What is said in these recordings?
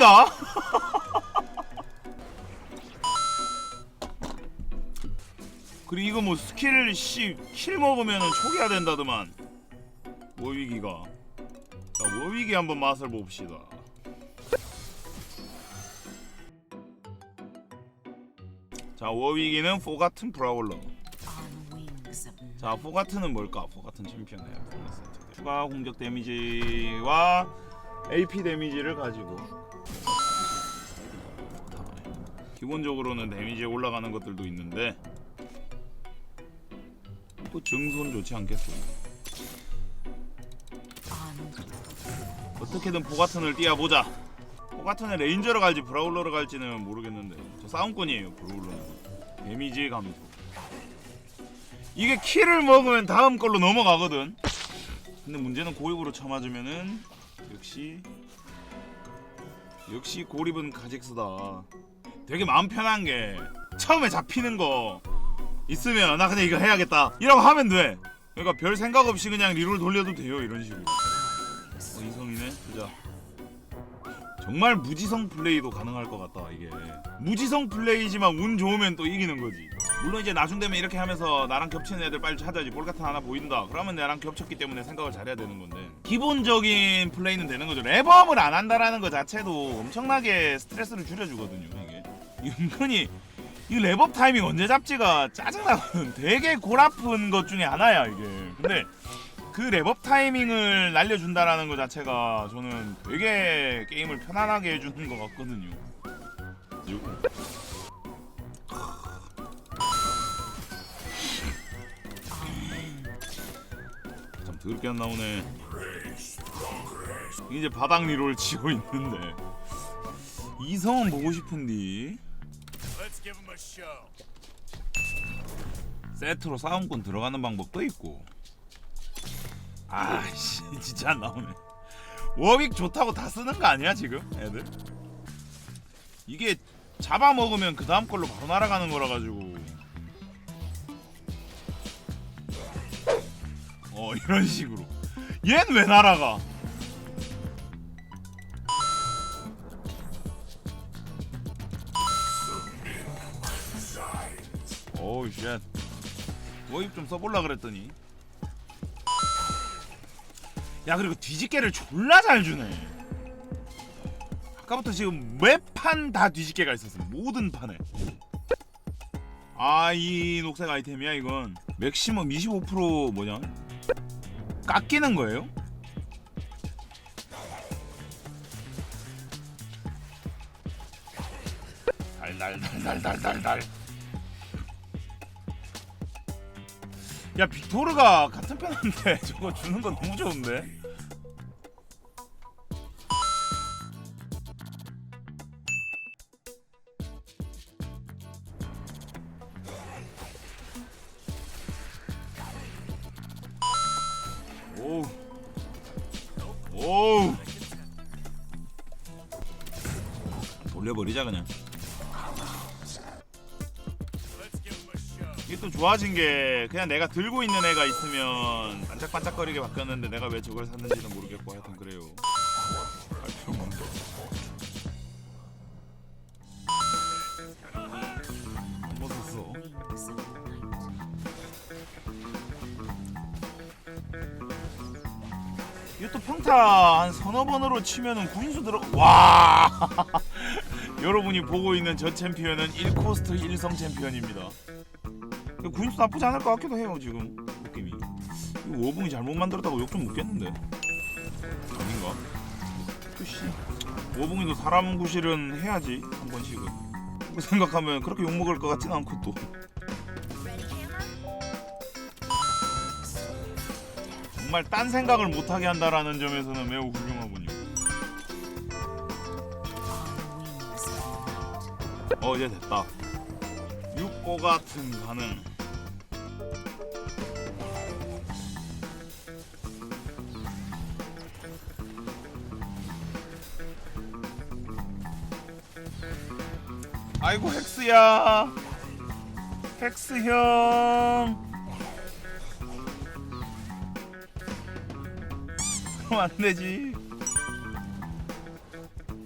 있다. 그리고 이거 뭐 스킬 씨킬 먹으면은 초기화 된다더만 워위기가 자 워위기 한번 맛을 봅시다 자 워위기는 포 같은 브라울러 on wings of 자 포가트는 뭘까? 포가트는 챔피언이에요 세트. 추가 공격 데미지와 AP 데미지를 가지고. 기본적으로는 데미지 올라가는 것들도 있는데 또 증손 좋지 않겠어 on 어떻게든 포가튼을 띄워보자. 포가튼은 레인저로 갈지 브라울러로 갈지는 모르겠는데 저 싸움꾼이에요 브라울러는. 데미지 감소. 이게 키를 먹으면 다음 걸로 넘어가거든. 근데 문제는 고립으로 쳐맞으면은 역시 역시 고립은 가직스다. 되게 마음 편한 게 처음에 잡히는 거 있으면 나 그냥 이거 해야겠다 이라고 하면 돼. 그러니까 별 생각 없이 그냥 리롤 돌려도 돼요 이런 식으로. 어, 이성이네? 보자 정말 무지성 플레이도 가능할 것 같다 이게. 무지성 플레이지만 운 좋으면 또 이기는 거지. 물론 이제 나중 되면 이렇게 하면서 나랑 겹치는 애들 빨리 찾아야지. 볼 같은 하나 보인다. 그러면 나랑 겹쳤기 때문에 생각을 잘해야 되는 건데. 기본적인 플레이는 되는 거죠. 랩업을 안 한다라는 것 자체도 엄청나게 스트레스를 줄여주거든요 이게. 은근히 이 랩업 타이밍 언제 잡지가 짜증나거든. 되게 골 아픈 것 중에 하나야 이게. 근데 그 랩업 타이밍을 날려준다라는 것 자체가 저는 되게 게임을 편안하게 해주는 것 같거든요. 참 더럽게 안 나오네. 이제 바닥 리롤 치고 있는데 이성은 보고 싶은디. 세트로 싸움꾼 들어가는 방법도 있고 아씨 진짜 안 나오네. 워윅 좋다고 다 쓰는 거 아니야 지금 애들? 이게 잡아먹으면 그 다음 걸로 바로 날아가는 거라 가지고. 어 이런 식으로. 얜 왜 날아가? 오우 쉣. 워입 좀 써볼라 그랬더니 야 그리고 뒤집개를 졸라 잘 주네. 아까부터 지금 매판 다 뒤집개가 있었어. 모든 판에. 아 이 녹색 아이템이야 이건. 맥시멈 25% 뭐냐? 깎이는 거예요? 달달달달달달달 야 빅토르가 같은 편인데 저거 주는 거 너무 좋은데? 오우. 오우. 돌려버리자 그냥 또 좋아진 게 그냥 내가 들고 있는 애가 있으면 반짝반짝거리게 바뀌었는데 내가 왜 저걸 샀는지는 모르겠고 하여튼 그래요. 알 필요가 of 이것도 평타 한 서너 번으로 치면은 구인수 들어 와! 여러분이 보고 있는 저 챔피언은 1코스트 1성 챔피언입니다 구인수 나쁘지 않을 것 같기도 해요 지금 느낌이 이거 워붕이 잘못 만들었다고 욕좀 먹겠는데 아닌가? 그씨 워붕이도 사람 구실은 해야지 한 번씩은 그 생각하면 그렇게 욕 먹을 것 같진 않고 또 정말 딴 생각을 못하게 한다라는 점에서는 매우 훌륭하군요. 어 이제 됐다. 육고 같은 가능. 아이고 헥스야. 헥스 형. 그럼 안 되지.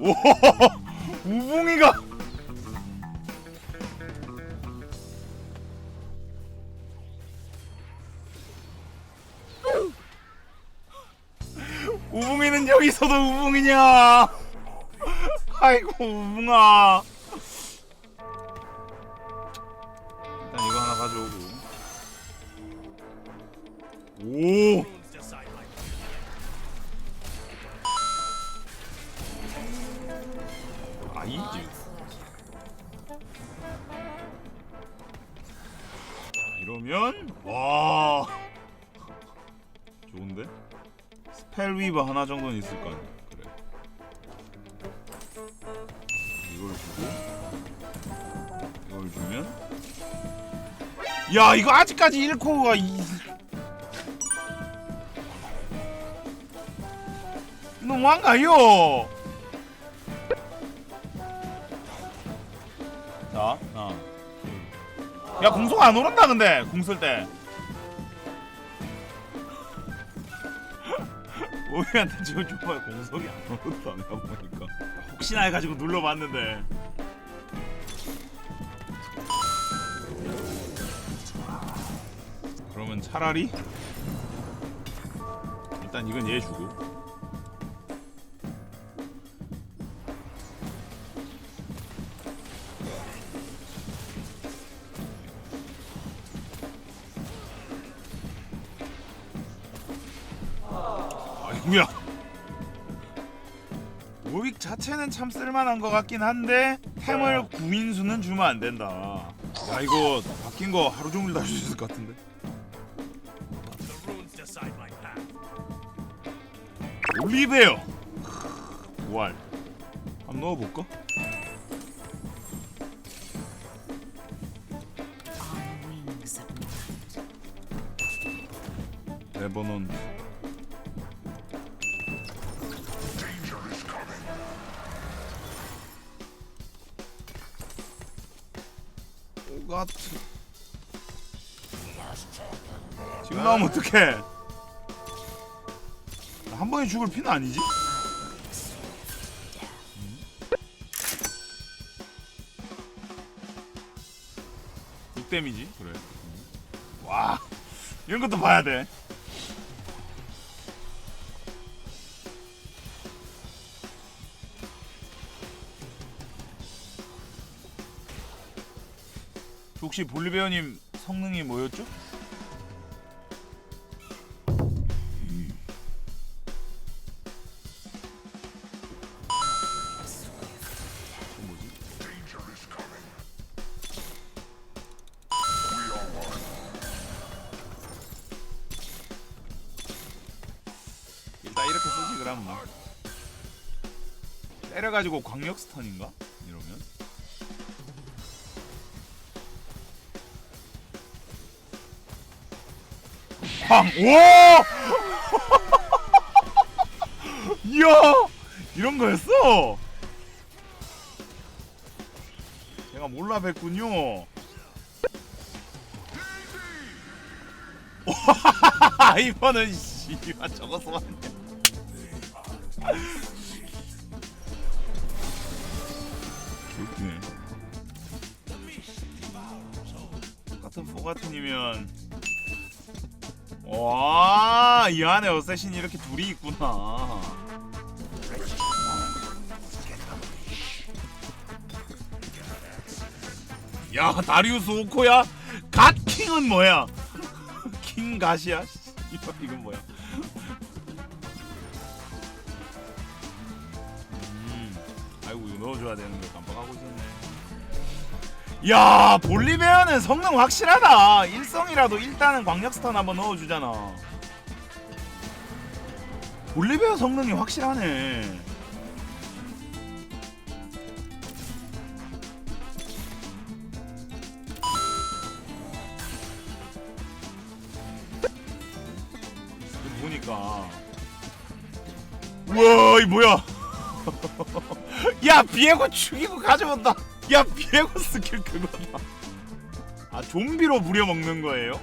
오 우붕이가 우붕이는 여기서도 우붕이냐 아이고 우붕아 오. 아이지 이러면 와. 좋은데? 스펠 위버 하나 정도는 있을 거 아니야. 그래. 이걸 주고 이걸 주면. 야 이거 아직까지 1코어가 이... 너무한가요? 자, 어. 야 공속 안 오른다 근데 공 쓸 때. 오이한테 지금 정말 공속이 안 오른다 내가 보니까. 혹시나 해가지고 눌러봤는데. 그러면 차라리 일단 이건 얘 주고. 아이고야. 오익 자체는 참 쓸만한 것 같긴 한데 템을 구인수는 주면 안 된다. 야 이거 바뀐 거 하루 종일 다줄 수 있을 것 같은데. 올리베어. 부활. 한번 넣어볼까? 레버논. 오가트. 지금 나오면 어떡해? 한 번에 죽을 피는 아니지? 육 데미지 그래. 와 이런 것도 봐야 돼. 혹시 볼리베어님 성능이 뭐였죠? 그? 일단 이렇게 쓰지 그럼 뭐 때려가지고 광역 스턴인가? 팡! 오! 이야! 이런 거였어! 제가 몰라 뵀군요. 이번은 씨발 저거서 왔네. 웃기네. 같은 포가튼이면 와, 이 안에 어쌔신이 이렇게 둘이 있구나. 야, 다리우스 오코야? 갓킹은 뭐야? 킹? 이거 이건 뭐야? 음, 아이고 이거 넣어줘야 되는 걸 깜빡하고 있었네. 야 볼리베어는 성능 확실하다. 일성이라도 일단은 광역 스턴 한번 넣어주잖아. 볼리베어 성능이 확실하네. 보니까. 우와 이 뭐야? 야 비에고 죽이고 가져온다 야 비에고 스킬 그거다 아 좀비로 부려먹는 거예요?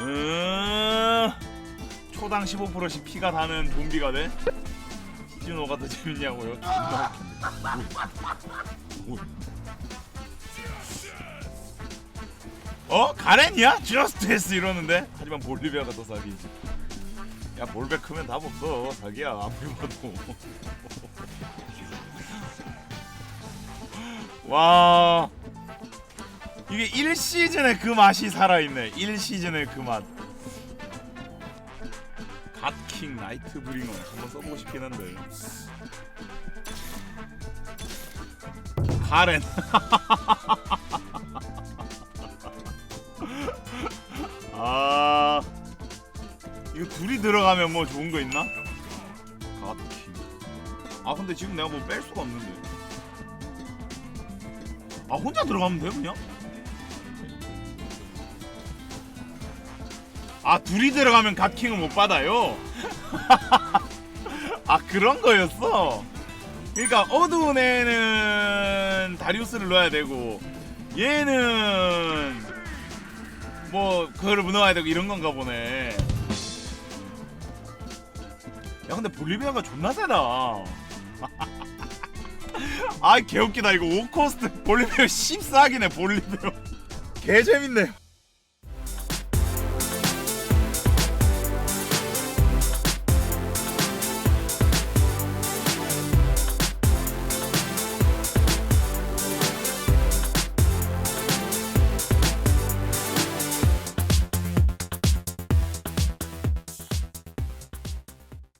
음 초당 15%씩 피가 다는 좀비가 돼? 닥티노가 더 재밌냐고요? 어? 가렌이야? 저스트스 이러는데? 하지만 볼리비아가 더 사기지 야 볼백 크면 답 없어 자기야 아무리 봐도 와. 이게 1시즌에 그 맛이 살아있네. 1시즌의 그맛. 갓킹 나이트 브링어 한번 써보고 싶긴 한데. 가렌. 아. 이거 둘이 들어가면 뭐 좋은 거 있나? 갓킹. 아 근데 지금 내가 뭐 뺄 수가 없는데 아 혼자 들어가면 돼 그냥? 아 둘이 들어가면 갓킹을 못 받아요? 아 그런 거였어? 그러니까 어두운 애는 다리우스를 넣어야 되고 얘는 뭐 그거를 넣어야 되고 이런 건가 보네 야 근데 볼리비아가 존나 세다 아 개웃기다. 이거 오코스트 볼리비아 14기네 볼리비아 개 재밌네